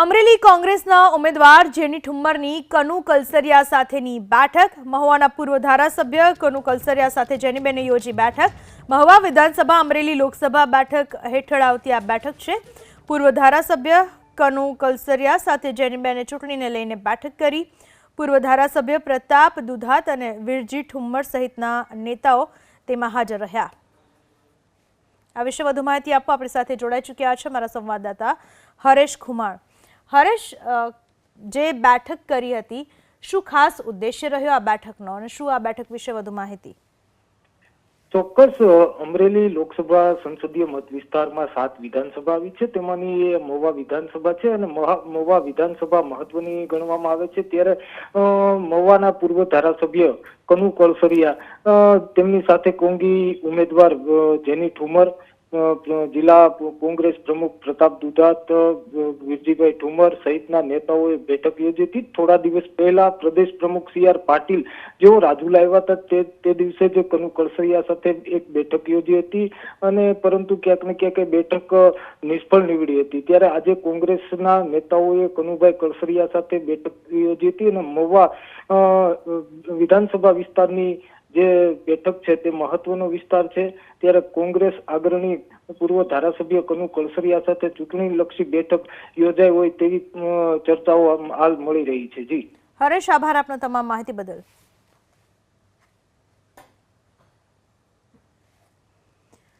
અમરેલી કોંગ્રેસના ઉમેદવાર જેની ઠુમ્મરની કનુ કલસરિયા સાથેની બેઠક, મહુવાના પૂર્વ ધારાસભ્ય કનુ કલસરિયા સાથે જેનીબેને યોજી બેઠક, મહુવા વિધાનસભા અમરેલી લોકસભા બેઠક હેઠળ આવતી આ બેઠક છે. પૂર્વ ધારાસભ્ય કનુ કલસરિયા સાથે જેનીબેને ચૂંટણીને લઈને બેઠક કરી. પૂર્વ ધારાસભ્ય પ્રતાપ દુધાત અને વીરજી ઠુમ્મર સહિતના નેતાઓ તેમાં હાજર રહ્યા. આ વિશે વધુ માહિતી આપવા આપણી સાથે જોડાઈ ચૂક્યા છે મારા સંવાદદાતા હરેશ ખુમાણ. હરેશ જે બેઠક કરી હતી શું ખાસ ઉદ્દેશ્ય રહ્યો આ બેઠકનો અને શું આ બેઠક વિશે વધુ માહિતી? ચોક્કસ અમરેલી લોકસભા સંસદીય મત વિસ્તારમાં સાત વિધાનસભા આવી છે. તેમાંની એ મહુવા વિધાનસભા છે અને મહુવા વિધાનસભા મહત્વની ગણવામાં આવે છે. ત્યારે મોવાના પૂર્વ ધારાસભ્ય કનુ કળસરિયા અ, તેમની સાથે કોંગી ઉમેદવાર જેની ઠુમર જિલ્લા કોંગ્રેસ પ્રમુખ પ્રતાપ દુધાત વિરજીભાઈ ઠુમર સહિતના નેતાઓએ બેઠક યોજી હતી. થોડા દિવસ પહેલા પ્રદેશ પ્રમુખ સી આર પાટીલ, જેઓ રાજુલા આવ્યા હતા, તે દિવસે જ કનુ કળસરિયા સાથે એક બેઠક યોજી હતી અને પરંતુ ક્યાંક ને ક્યાંક બેઠક નિષ્ફળ નીવડી હતી. ત્યારે આજે કોંગ્રેસના નેતાઓએ કનુભાઈ કળસરિયા સાથે બેઠક યોજી હતી અને મહુવા વિધાનસભા વિસ્તારની જે બેઠક છે તે મહત્વનો વિસ્તાર છે. ત્યારે કોંગ્રેસ અગ્રણી પૂર્વ ધારાસભ્ય કનુ કળસરિયા સાથે ચૂંટણી લક્ષી બેઠક યોજાઈ હોય તેવી ચર્ચાઓ હાલ મળી રહી છે. જી. હરેશ, આભાર આપનો તમામ માહિતી બદલ.